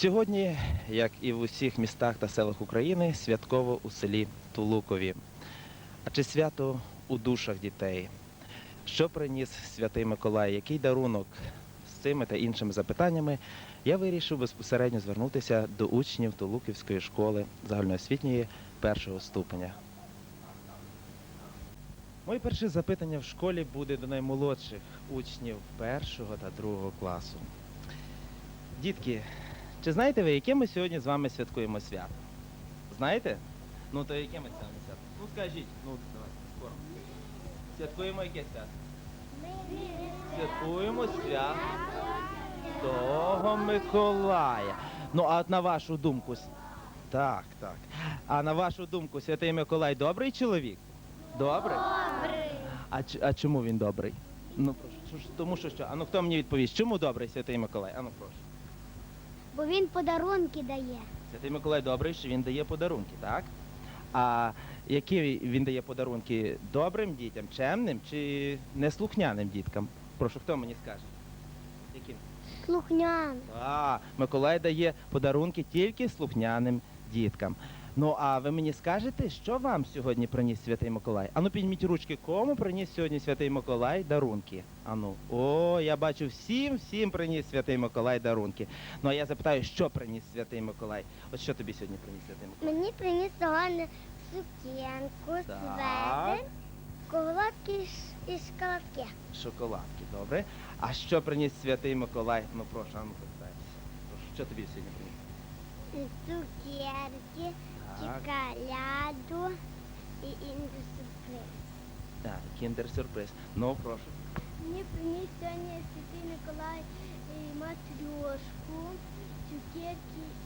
Сьогодні, як і в усіх містах та селах України, святково у селі Тулукові. А чи свято у душах дітей? Що приніс святий Миколай? Який дарунок? З цими та іншими запитаннями я вирішив безпосередньо звернутися до учнів Тулуківської школи загальноосвітньої першого ступеня. Моє перше запитання в школі буде до наймолодших учнів першого та другого класу. Дітки, чи знаєте ви, яке ми сьогодні з вами святкуємо свято? Знаєте? Ну то яке ми сьогодні свято? Ну скажіть, ну давайте, скоро. Святкуємо яке свято? Святкуємо свято Святого Миколая. Ну, а от на вашу думку, так, так. А на вашу думку, святий Миколай добрий чоловік? Добрий? Добрий. А, а чому він добрий? Ну, прошу, тому що що? А ну хто мені відповість, чому добрий святий Миколай? А ну прошу. Бо він подарунки дає. Святий Миколай добрий, що він дає подарунки, так? А які він дає подарунки добрим дітям, чемним чи неслухняним діткам? Прошу, хто мені скаже? Яким? Слухнян. А, Миколай дає подарунки тільки слухняним діткам. Ну, а ви мені скажете, що вам сьогодні приніс Святий Миколай? Ану, підніміть ручки, кому приніс сьогодні Святий Миколай дарунки? Ану, о, я бачу, всім, всім приніс Святий Миколай дарунки. Ну, а я запитаю, що приніс Святий Миколай? От що тобі сьогодні приніс Святий Миколай? Мені приніс сьогодні сукенку, светр, колодки і шоколадки. Шоколадки, добре. А що приніс Святий Миколай? Ну, прошу, ану, питайтеся. Прошу, що тобі сьогодні приніс? Цукерки, Так. і інший сюрприз. Так, кіндер-сюрприз. Ну, прошу. Мені приніс сьогодні Святий Миколай Матрюшку, цукерки і.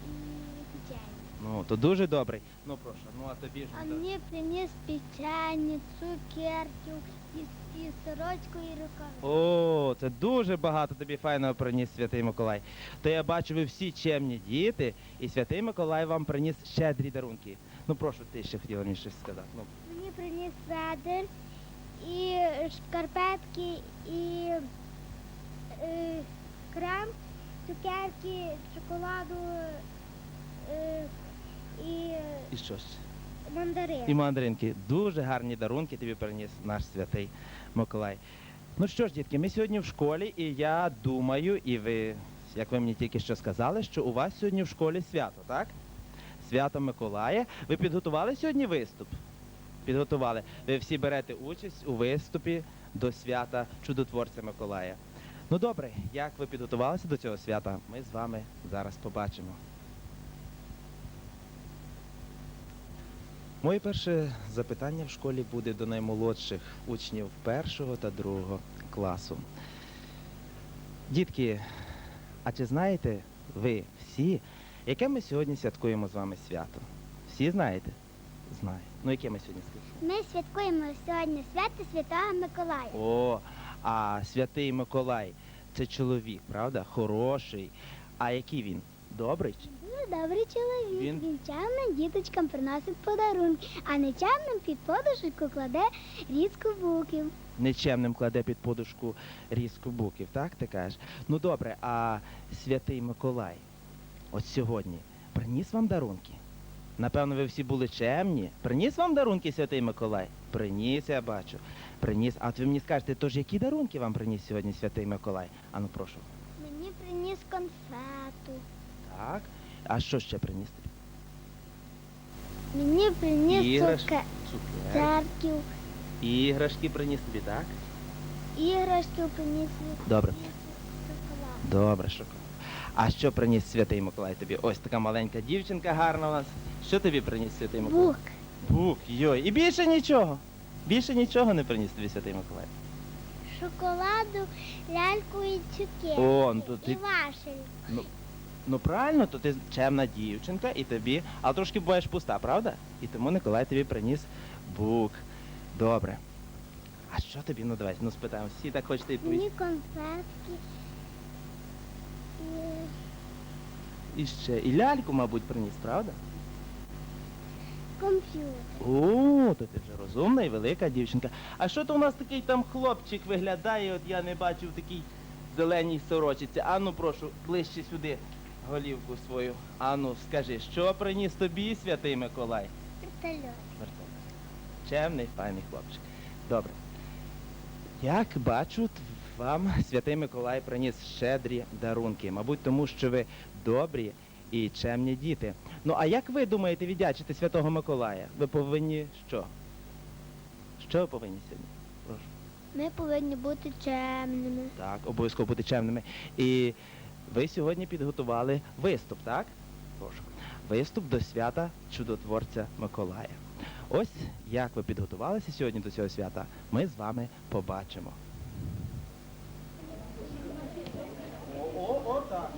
Ну, то дуже добрий. Ну, прошу, ну а тобі ж. А мені приніс печення, цукерки і, і сорочку і рукави. О, це дуже багато тобі файного приніс Святий Миколай. То я бачу, ви всі чемні діти, і Святий Миколай вам приніс щедрі дарунки. Ну, прошу, ти ще хотіла мені щось сказати. Ну, Мені приніс ведер і шкарпетки, і е, крем, цукерки, шоколаду е, і і що ж? мандарин. І мандаринки. Дуже гарні дарунки тобі приніс наш святий Миколай. Ну що ж, дітки, ми сьогодні в школі, і я думаю, і ви, як ви мені тільки що сказали, що у вас сьогодні в школі свято, так? Свято Миколая. Ви підготували сьогодні виступ? Підготували. Ви всі берете участь у виступі до свята чудотворця Миколая. Ну добре, як ви підготувалися до цього свята, ми з вами зараз побачимо. Моє перше запитання в школі буде до наймолодших учнів першого та другого класу. Дітки, а чи знаєте ви всі, яке ми сьогодні святкуємо з вами свято? Всі знаєте? Знаю. Ну, яке ми сьогодні святкуємо? Ми святкуємо сьогодні свято Святого Миколая. О, а святий Миколай це чоловік, правда? Хороший. А який він? Добрий? Дуже добрий чоловік. Він- Він, чемним діточкам приносить подарунки, а нечемним під подушку кладе різку буків. Нечемним кладе під подушку різку буків, так ти кажеш? Ну добре, а святий Миколай, от сьогодні приніс вам дарунки? Напевно, ви всі були чемні. Приніс вам дарунки святий Миколай? Приніс, я бачу. Приніс. А от ви мені скажете, тож які дарунки вам приніс сьогодні святий Миколай? Ану, прошу. Мені приніс конфету. Так. А що ще приніс? Мені приніс Іграшки. цукерків, Іграшки приніс тобі, так? іграшки приніс Добре. шоколад. Добре, шоколад. А що приніс святий Миколай тобі? Ось така маленька дівчинка гарна у нас. Що тобі приніс святий Миколай? Бук. Бук, йой. І більше нічого. Більше нічого не приніс тобі святий Миколай. Шоколаду, ляльку і цукерки. О, ну то І ти- вашель. Ну, ну правильно, то ти чемна дівчинка і тобі, але трошки буваєш пуста, правда? І тому Миколай тобі приніс бук. Добре. А що тобі? Ну давай, ну спитаємо. Всі так хочете відповісти. Мені конфетки. І ще. І ляльку, мабуть, приніс, правда? комп'ютер. О, то ти вже розумна і велика дівчинка. А що то у нас такий там хлопчик виглядає, от я не бачив такій зеленій сорочиці. А ну прошу, ближче сюди. Голівку свою. Ану, скажи, що приніс тобі святий Миколай? Вертольот. Чемний, файний хлопчик. Добре. Як бачу, вам святий Миколай приніс щедрі дарунки. Мабуть, тому що ви добрі і чемні діти. Ну, а як ви думаєте віддячити Святого Миколая? Ви повинні що? Що ви повинні сьогодні? Прошу. Ми повинні бути чемними. Так, обов'язково бути чемними. І ви сьогодні підготували виступ, так? Прошу. Виступ до свята чудотворця Миколая. Ось як ви підготувалися сьогодні до цього свята, ми з вами побачимо. О, о, так.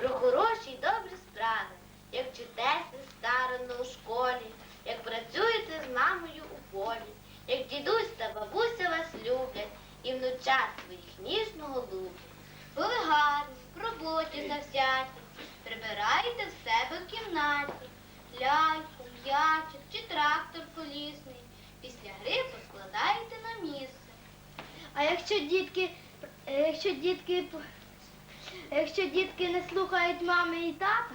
Про хороші й добрі справи, як вчитеся старано у школі, як працюєте з мамою у полі, як дідусь та бабуся вас люблять і внучат своїх ніжно голублять. Бо ви гарні, в роботі завзяті, прибираєте в себе в кімнаті, ляльку, м'ячик чи трактор колісний, після гри поскладаєте на місце. А якщо дітки, е, якщо дітки, якщо дітки не слухають мами і тата,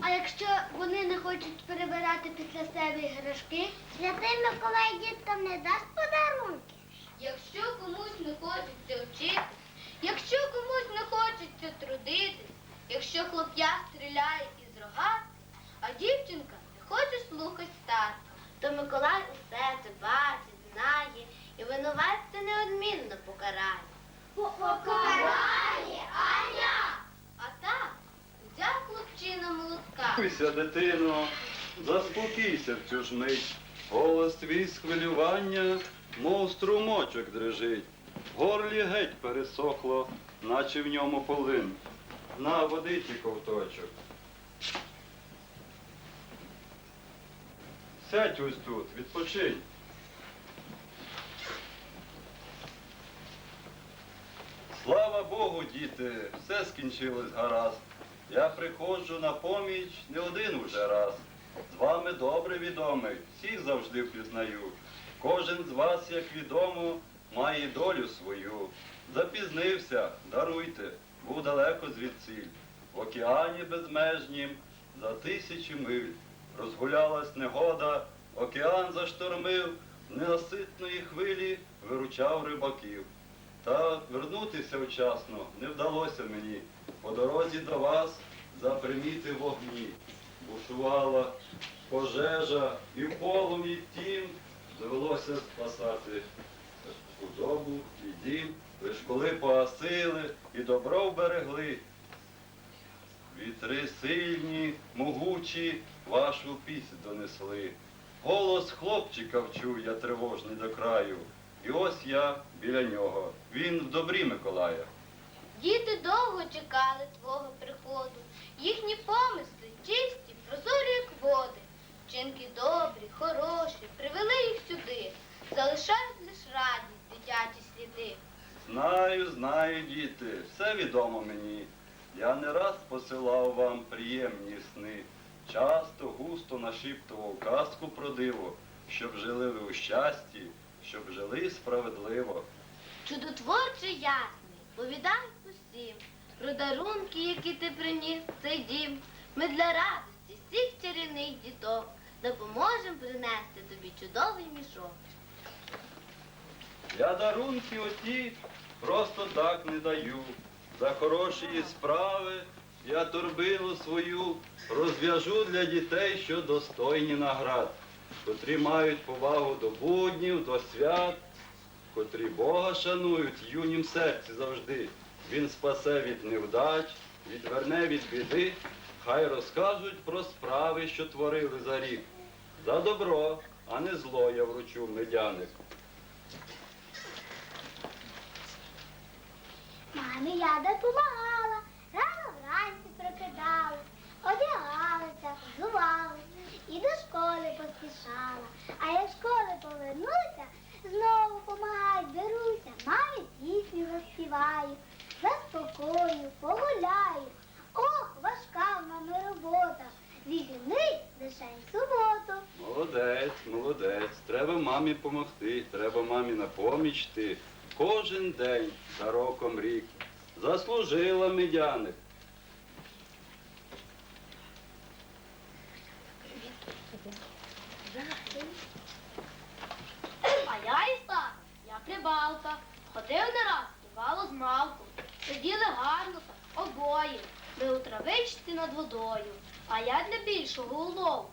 а якщо вони не хочуть перебирати після себе іграшки, святий Миколай діткам не дасть подарунки. Якщо комусь не хочеться вчитись, якщо комусь не хочеться трудитись, якщо хлоп'я стріляє із рогатки, а дівчинка не хоче слухати татка, то Миколай усе це бачить, знає і винуватця неодмінно покарає. Покарає, молотка. Заспокійся, дитино, заспокійся в цю ж мить. Голос твій з хвилювання, мов струмочок дрижить. Горлі геть пересохло, наче в ньому полин. На водиці ковточок. Сядь ось тут, відпочинь. Слава Богу, діти, все скінчилось гаразд. Я приходжу на поміч не один уже раз. З вами добре відомий, всіх завжди впізнаю. Кожен з вас, як відомо, має долю свою. Запізнився, даруйте, був далеко звідсіль. В океані безмежнім за тисячі миль. Розгулялась негода, океан заштормив, ненаситної хвилі виручав рибаків. Та вернутися вчасно не вдалося мені. По дорозі до вас заприміти вогні. Бушувала пожежа і в полум'ї тім довелося спасати худобу і дім. Лиш коли погасили і добро вберегли. Вітри сильні, могучі, вашу пісню донесли. Голос хлопчика вчув я тривожний до краю. І ось я біля нього. Він в добрі Миколая. Діти довго чекали твого приходу. Їхні помисли чисті, прозорі, як води. Вчинки добрі, хороші, привели їх сюди. Залишають лиш радість, дитячі сліди. Знаю, знаю, діти, все відомо мені. Я не раз посилав вам приємні сни. Часто, густо нашіптував казку про диво, щоб жили ви у щасті, щоб жили справедливо. Чудотворчий ясний, повідай про дарунки, які ти приніс цей дім. Ми для радості всіх чарівних діток допоможемо принести тобі чудовий мішок. Я дарунки оті просто так не даю. За хороші справи я торбину свою розв'яжу для дітей, що достойні наград, котрі мають повагу до буднів, до свят, котрі Бога шанують юнім серці завжди. Він спасе від невдач, відверне від біди, хай розкажуть про справи, що творили за рік. За добро, а не зло я вручу медяник. Мамі я допомагала, рано вранці прокидала, одягалася, взувалася і до школи поспішала. А як школи повернуся, знову помагать беруся, мамі пісню заспіваю, заспокою, погуляю. Ох, важка в мами робота, вільний лишень суботу. Молодець, молодець. Треба мамі помогти, треба мамі на поміч ти. Кожен день за роком рік. Заслужила медяник. А я Ісак, я прибалка. Ходив не раз, бувало з малку. Сиділи гарно так, обоє. Ми у травичці над водою. А я для більшого улову.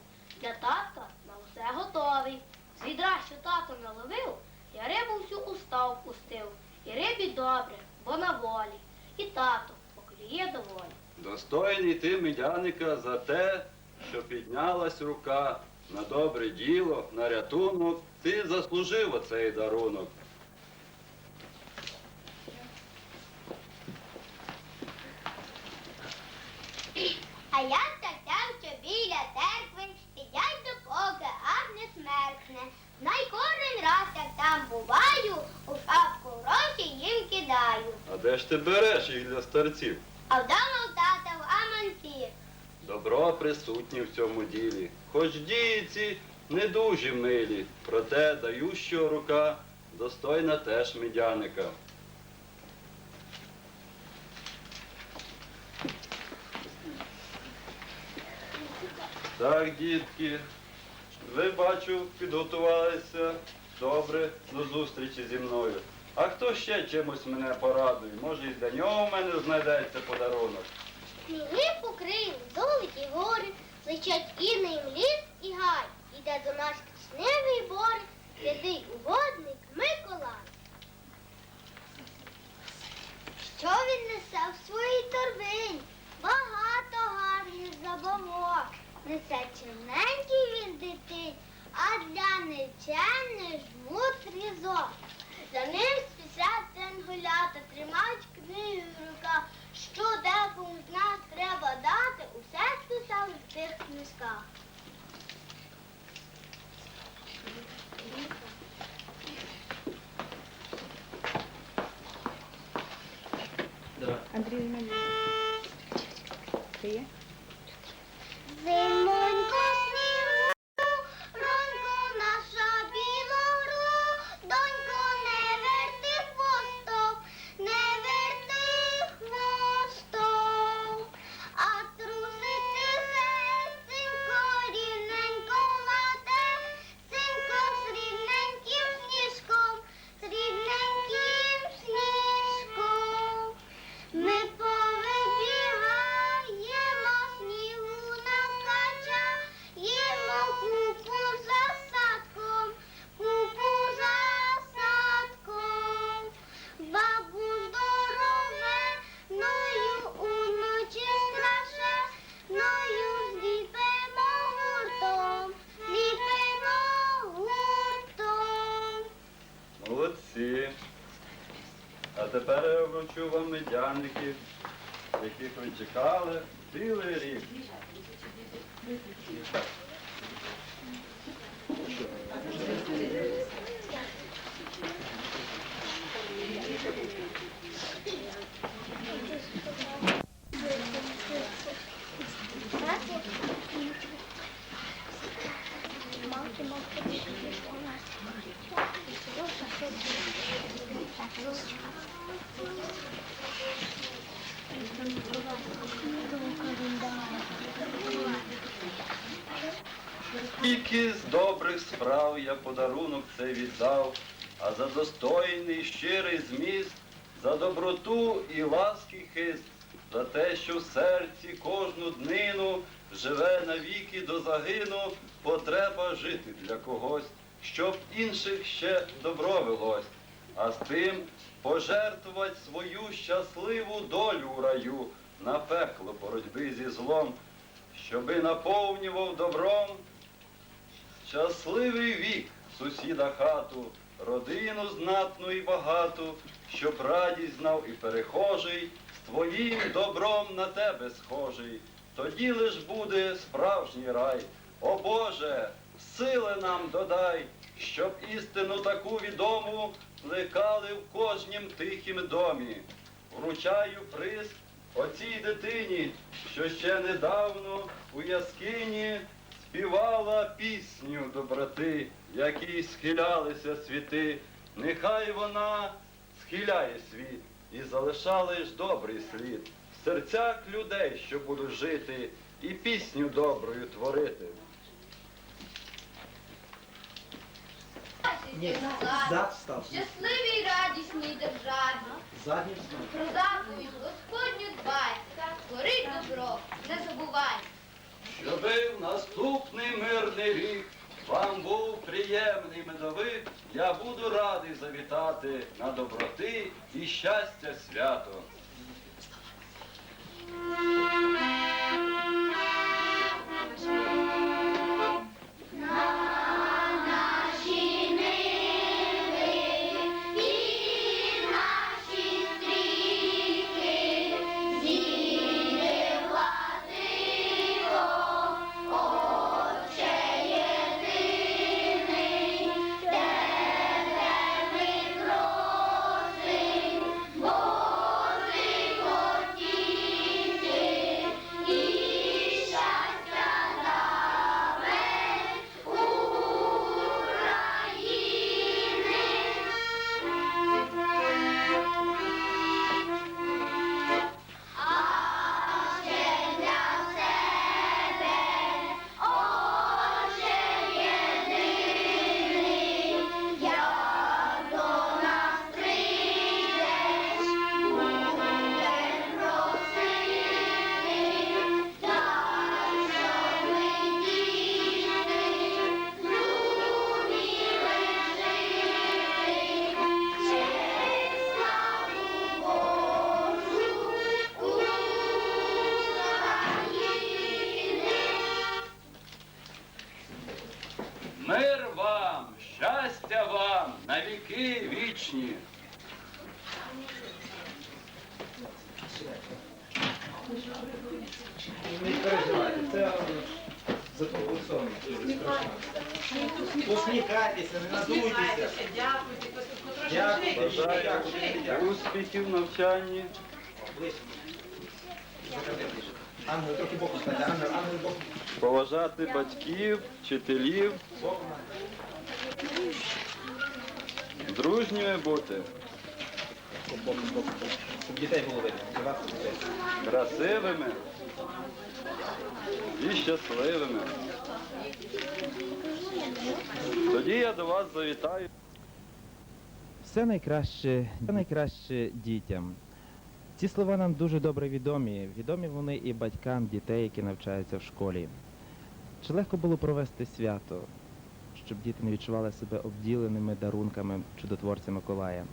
Для татка на усе готовий. З відра, що тато наловив, я рибу всю у став пустив. І рибі добре, бо на волі. І тато поклює доволі. Достойний ти медяника за те, що піднялась рука на добре діло, на рятунок. Ти заслужив оцей дарунок. А я статтям, що біля церкви сидять допоки аж не смеркне. Знай кожен раз, як там буваю, у шапку гроші їм кидаю. А де ж ти береш їх для старців? А вдома в тата в аманці. Добро присутнє в цьому ділі. Хоч дієці не дуже милі, проте дающого рука достойна теж медяника. Так, дітки, ви бачу, підготувалися добре до зустрічі зі мною. А хто ще чимось мене порадує? Може, і для нього в мене знайдеться подарунок. Сніги покриють золоті гори, личать інний ліс і гай. Іде до нас кисневий бори, святий угодник Миколай. Що він несе в своїй торбині? Багато гарних забавок несе чимненький він дитин, а для нечемних жмут різок. За ним спісять тенгулята, тримають книги в руках, що декому з нас треба дати, усе списали в тих книжках. Андрій Ти є? Молодці. А тепер я вручу вам медяники, яких ви чекали цілий рік. Тільки з добрих справ я подарунок це віддав, а за достойний щирий зміст, за доброту і ласки хист, за те, що в серці кожну днину живе навіки до загину, потреба жити для когось, щоб інших ще добро велось, а з тим пожертвувати свою щасливу долю у раю на пекло боротьби зі злом, щоби наповнював добром Щасливий вік, сусіда хату, родину знатну і багату, щоб радість знав і перехожий, з твоїм добром на тебе схожий. Тоді лиш буде справжній рай. О Боже, сили нам додай, щоб істину таку відому плекали в кожнім тихім домі. Вручаю приз оцій дитині, що ще недавно у яскині співала пісню доброти, якій схилялися світи. Нехай вона схиляє світ і залишала ж добрий слід в серцях людей, що будуть жити, і пісню доброю творити. Ні, зад став. Щасливій радісній державі. Задній став. Про заповідь Господню дбай, творить добро, не забувай. Щоби в наступний мирний рік вам був приємний медовик, я буду радий завітати на доброти і щастя свято. Мир вам, щастя вам, на віки вічні. Не переживайте, це запроголосовано. Посміхайтеся, не надуйтеся. Дякую. Дякую. успіхів в навчанні, Ангел, трохи боку стати, ангел, ангел боку. Поважати батьків, вчителів. Дружніми бути, дітей було видно. Красивими і щасливими. Тоді я до вас завітаю. Все найкраще, все найкраще дітям. Ці слова нам дуже добре відомі. Відомі вони і батькам дітей, які навчаються в школі. Чи легко було провести свято, щоб діти не відчували себе обділеними дарунками чудотворця Миколая?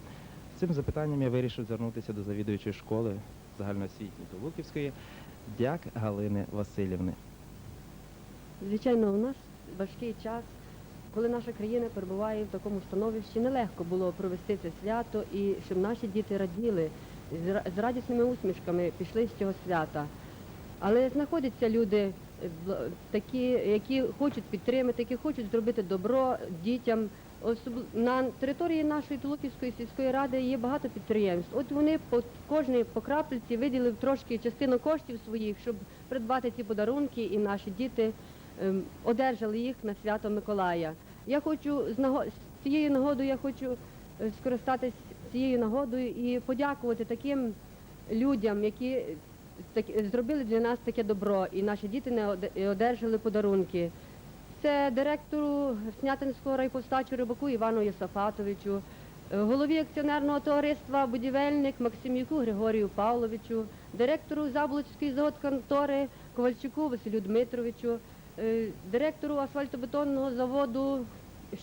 Цим запитанням я вирішив звернутися до завідуючої школи загальноосвітньої Луківської Дяк Галини Васильівни. Звичайно, у нас важкий час, коли наша країна перебуває в такому становищі, нелегко було провести це свято і щоб наші діти раділи, з радісними усмішками пішли з цього свята. Але знаходяться люди е, такі, які хочуть підтримати, які хочуть зробити добро дітям. На території нашої Тулуківської сільської ради є багато підприємств. От вони по кожній по крапельці виділив трошки частину коштів своїх, щоб придбати ці подарунки, і наші діти ем, одержали їх на свято Миколая. Я хочу з цією нагодою я хочу е, скористатись цією нагодою і подякувати таким людям, які зробили для нас таке добро, і наші діти не одержали подарунки. Це директору Снятинського райпостачу Рибаку Івану Єсафатовичу, голові акціонерного товариства будівельник Максимюку Григорію Павловичу, директору Заболоцької заводконтори Ковальчуку Василю Дмитровичу, е, директору асфальтобетонного заводу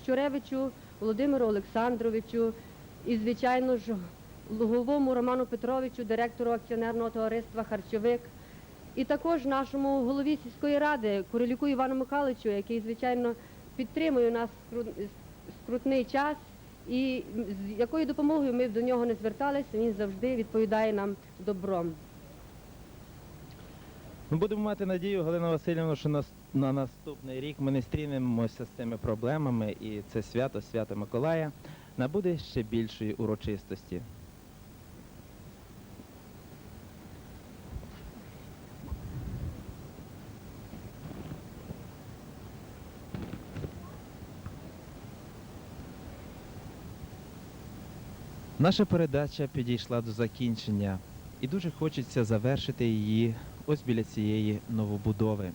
Щуревичу Володимиру Олександровичу і, звичайно ж, Луговому Роману Петровичу, директору акціонерного товариства Харчовик. І також нашому голові сільської ради Курилюку Івану Михайловичу, який, звичайно, підтримує нас скрутний час, і з якою допомогою ми до нього не зверталися, він завжди відповідає нам добром. Ми будемо мати надію, Галина Васильівна, що на наступний рік ми не стрінемося з цими проблемами, і це свято, свято Миколая, набуде ще більшої урочистості. Наша передача підійшла до закінчення, і дуже хочеться завершити її ось біля цієї новобудови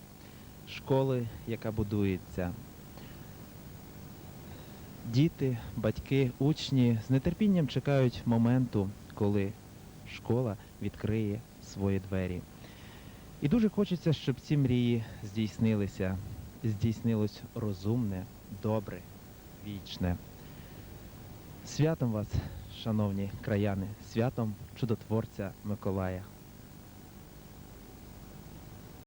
школи, яка будується. Діти, батьки, учні з нетерпінням чекають моменту, коли школа відкриє свої двері. І дуже хочеться, щоб ці мрії здійснилися, здійснилось розумне, добре, вічне. Святом вас, шановні краяни, святом чудотворця Миколая.